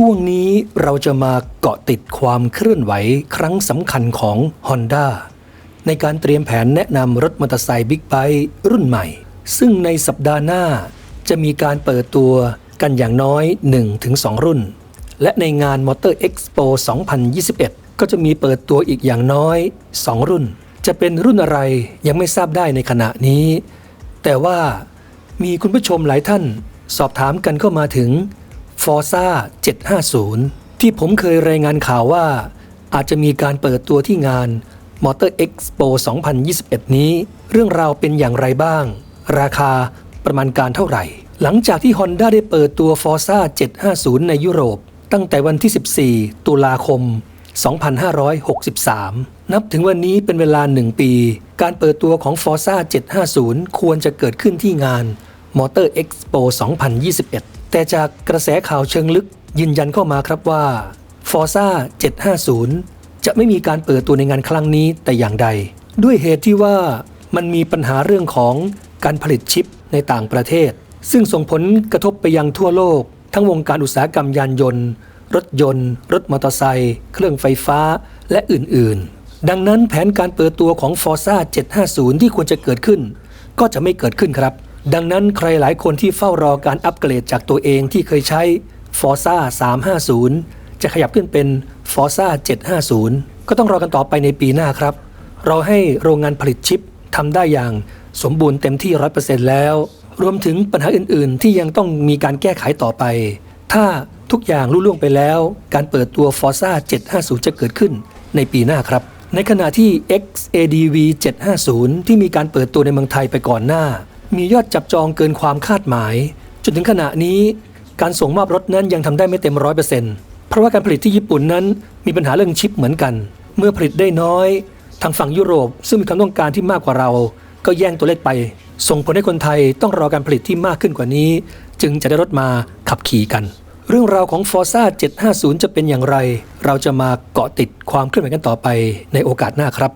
ช่วงนี้เราจะมาเกาะติดความเคลื่อนไหวครั้งสำคัญของ Honda ในการเตรียมแผนแนะนำรถมอเตอร์ไซค์บิ๊กไบค์รุ่นใหม่ ซึ่งในสัปดาห์หน้า จะมีการเปิดตัวกันอย่างน้อย 1-2 รุ่น และในงาน Motor Expo 2021 ก็จะมีเปิดตัวอีกอย่างน้อย 2 รุ่น จะเป็นรุ่นอะไรยังไม่ทราบได้ในขณะนี้ แต่ว่ามีคุณผู้ชมหลายท่าน สอบถามกันเข้ามาถึง Forza 750 ที่ผมเคยรายงานข่าวว่า อาจจะมีการเปิดตัวที่งาน Motor Expo 2021 นี้ เรื่องราวเป็นอย่างไรบ้าง ราคาประมาณการเท่าไหร่ หลังจากที่ Honda ได้เปิดตัว Forza 750 ในยุโรป ตั้งแต่วันที่ 14 ตุลาคม 2563 นับถึงวันนี้เป็นเวลา 1 ปี การเปิดตัวของ Forza 750 ควรจะเกิดขึ้นที่งาน Motor Expo 2021 แต่จากกระแสข่าวเชิงลึกยืนยันเข้ามาครับว่า Forza 750 จะไม่มีการเปิดตัวในงานครั้งนี้แต่อย่างใด ด้วยเหตุที่ว่ามันมีปัญหาเรื่องของการผลิตชิปในต่างประเทศ ซึ่งส่งผลกระทบไปยังทั่วโลก ทั้งวงการอุตสาหกรรมยานยนต์ รถยนต์ รถมอเตอร์ไซค์เครื่องไฟฟ้าและอื่นๆ ดังนั้นแผนการเปิดตัวของ Forza 750 ที่ควรจะเกิดขึ้น ก็จะไม่เกิดขึ้นครับ ดังนั้นใครหลายคนที่เฝ้ารอการอัปเกรดจากตัวเองที่เคยใช้ Forza 350 จะขยับขึ้นเป็น Forza 750 ก็ต้องรอกันต่อไปในปีหน้าครับเราให้โรงงานผลิตชิปทำได้อย่างสมบูรณ์เต็มที่ 100%แล้ว รวมถึงปัญหาอื่น ๆ ที่ยังต้องมีการแก้ไขต่อไป ถ้าทุกอย่างลุล่วงไปแล้ว การเปิดตัว Forza 750 จะเกิดขึ้นในปีหน้าครับ ในขณะที่ XADV 750 ที่มีการเปิดตัวในเมืองไทยไปก่อนหน้า มียอดจับจองเกินความคาดหมาย จนถึงขณะนี้การส่งมอบรถนั้นยังทำได้ไม่เต็มร้อยเปอร์เซ็นต์เพราะว่าการผลิตที่ญี่ปุ่นนั้นมีปัญหาเรื่องชิปเหมือนกัน เมื่อผลิตได้น้อย ทางฝั่งยุโรป ซึ่งมีความต้องการที่มากกว่าเรา ก็แย่งตัวเลขไป ส่งผลให้คนไทยต้องรอการผลิตที่มากขึ้นกว่านี้ จึงจะได้รถมาขับขี่กัน เรื่องราวของ Forza 750 จะเป็นอย่างไร เราจะมาเกาะติดความเคลื่อนไหวกันต่อไปในโอกาสหน้าครับ